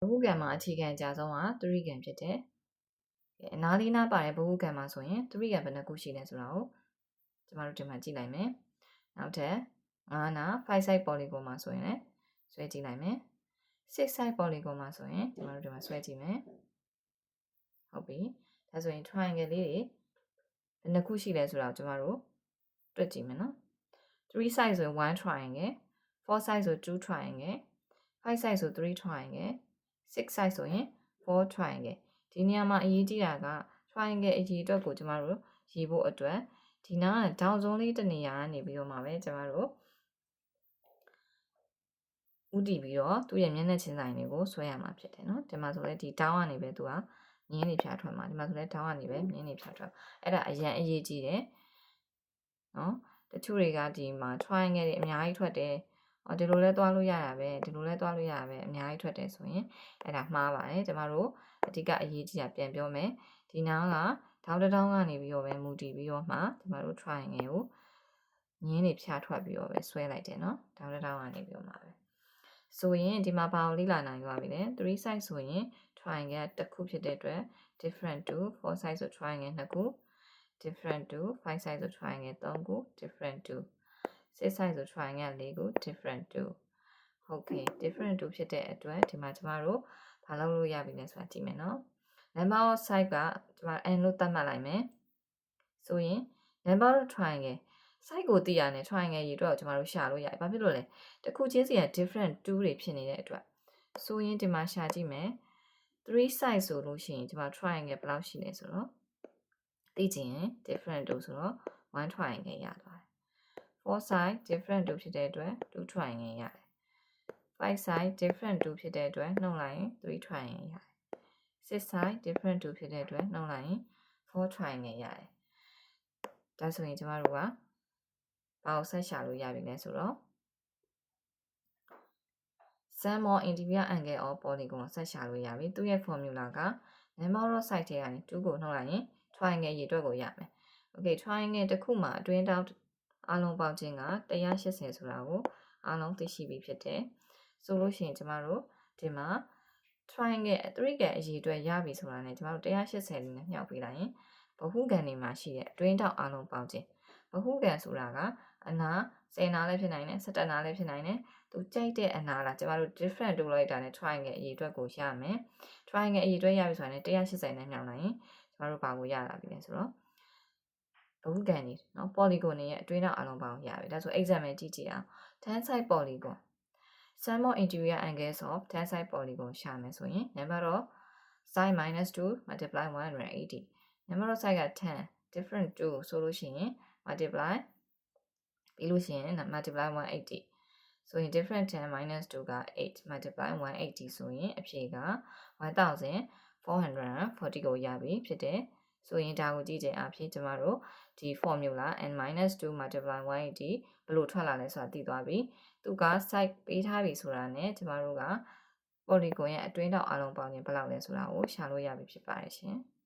ဘဟုကံမှာအခြေခံအကြဆုံးက3ကံဖြစ်တယ်ကဲအနားလေးနားပါတဲ့ဘဟုကံမှာဆိုရင်3ကံဘယ်နှခုရှိလဲဆိုတာကိုကျမတို့ဒီမှာကြည့်လိုက်မယ်နောက်ထပ်9နာ5 side polygon မှာဆိုရင်လည်းဆွဲကြည့်လိုက်မယ်6 side polygon မှာဆိုရင်ကျမတို့ဒီမှာဆွဲကြည့်မယ်ဟုတ်ပြီဒါဆိုရင် triangle လေးတွေဘယ်နှခုရှိလဲဆိုတာကိုကျမတို့တွက်ကြည့်မယ်နော်3 side ဆိုရင်1 triangle 4 side ဆို2 triangle 5 side ဆို3 triangle 6 side ဆိုရင်4 triangle ဒီနေရာမှာအရေးကြီးတာက triangle အရေးအတွက်ကိုကျမတို့ရေးဖို့အတွက်ဒီနားကဒေါင်စုံလေးတစ်နေရာကနေပြီးတော့မှပဲကျမတို့ဥတည်ပြီးတော့သူ့ရဲ့မျက်နှာချင်းဆိုင်တွေကိုဆွဲရမှာဖြစ်တယ်နော်ဒီမှာဆိုလဲဒီတောင်းကနေပဲသူကမြင်းနေဖြာထွက်မှာဒီမှာဆိုလဲတောင်းကနေပဲမြင်းနေဖြာထွက်အဲ့ဒါအရန်အရေးကြီးတယ်နော်တချို့တွေကဒီမှာ triangle တွေအများကြီးထွက်တယ် အော်ဒီလိုလဲသွားလို့ရတာပဲဒီလိုလဲသွားလို့ရတာပဲအများကြီးထွက်တယ်ဆိုရင်အဲ့ဒါမှားပါတယ်ကျမတို့အဓိကအရေးကြီးတာပြန်ပြောမယ်ဒီနားကထောင်းတောင်းကနေပြီးတော့ပဲမူတည်ပြီးတော့မှကျမတို့ triangle ကိုညင်းနေဖြာထွက်ပြီးတော့ပဲဆွဲလိုက်တယ်နော်ထောင်းတောင်းကနေပြီးတော့မှပဲဆိုရင်ဒီမှာဘာကိုလေ့လာနိုင်သွားပြီလဲ3 side ဆိုရင် triangle တစ်ခုဖြစ်တဲ့အတွက် different to 4 side ဆို triangle နှစ်ခု different to 5 side ဆို triangle 3ခု different to 6 side ဆို triangle 4ခု different to ဟုတ်ကဲ့ different to ဖြစ်တဲ့အတွက်ဒီမှာကျမတို့ဘာလုပ်လို့ရပြီလဲဆိုတာကြည့်မယ်နော် number of side ကကျမ n လို့သတ်မှတ်လိုက်မယ်ဆိုရင် number of triangle site ကိုသိရတယ် triangle ရေအတွက်ကိုကျမတို့ရှာလို့ရတယ်။ဘာဖြစ်လို့လဲ။တစ်ခုချင်းစီက different 2တွေဖြစ်နေတဲ့အတွက်ဆိုရင်ဒီမှာရှာကြည့်မယ်3 side ဆိုလို့ရှိရင်ဒီမှာ triangle ဘယ်လောက်ရှိလဲဆိုတော့သိချင်ရင် different 2ဆိုတော့1 triangle ရသွားတယ်။ 4 side different 2ဖြစ်တဲ့အတွက်2 triangle ရတယ်။5 side different 2ဖြစ်တဲ့အတွက်နှုတ်လိုက်ရင်3 triangle ရတယ်။6 side different 2ဖြစ်တဲ့အတွက်နှုတ်လိုက်ရင်4 triangle ရတယ်။ဒါဆိုရင်ကျမတို့ကဘာကိုဆက်ရှာလို့ရပြီလဲဆိုတော့ sum of interior angle of polygon ဆက်ရှာလို့ရပြီသူ့ရဲ့ formula က number of side ထဲကနေ2ကိုနှုတ်လိုက်ရင် triangle ရေတွက်ကိုရမယ် okay triangle တစ်ခုမှာအတွင်းတောက် အလုံးပေါင်းခြင်းက180ဆိုတာကိုအလုံးသိရှိပြီဖြစ်တယ်ဆိုလို့ရှိရင်ကျမတို့ဒီမှာ triangle 3ကအရေအတွက်ရပြီဆိုတာနဲ့ကျမတို့180လေးနဲ့မြှောက်ပေးလိုက်ရင်ဘဟုကန်တွေမှာရှိတဲ့အတွင်းတောက်အလုံးပေါင်းခြင်းဘဟုကန်ဆိုတာကအနာ10နာလည်းဖြစ်နိုင်တယ်17နာလည်းဖြစ်နိုင်တယ်သူကြိုက်တဲ့အနာလားကျမတို့ different တိုးလိုက်တာနဲ့ triangle အရေအတွက်ကိုရမယ် triangle အရေအတွက်ရပြီဆိုတာနဲ့180နဲ့မြောက်နိုင်ရင်ကျမတို့ဘာကိုရတာပြီလဲဆိုတော့ ဘဟုကန်နေเนาะ polygon တွေရဲ့အတွင်းနောက်အလုံးပေါင်းရပြီဒါဆို example ကြည့်ကြည့်အောင် tan side polygon sum of interior angles of tan side polygon ရှာမယ်ဆိုရင် number of side minus 2 multiply 180 number of side က10 different 2ဆိုလို့ရှိရင် multiply ပြီးလို့ရှိရင် multiply 180ဆိုရင် different 10 minus 2က8 multiply 180ဆိုရင်အဖြေက1440ကိုရပြီဖြစ်တယ် ဆိုရင်ဒါကိုကြည့်ကြအဖြစ်ကျမတို့ဒီ formula n minus 2 multiply 180ဘယ်လိုထွက်လာလဲဆိုတာသိသွားပြီသူက site ပေးထားပြီဆိုတာနဲ့ကျမတို့က polygon ရဲ့အတွင်းတောက်အလုံးပေါင်းခြင်းဘယ်လောက်လဲဆိုတာကိုရှာလို့ရပြီဖြစ်ပါတယ်ရှင်။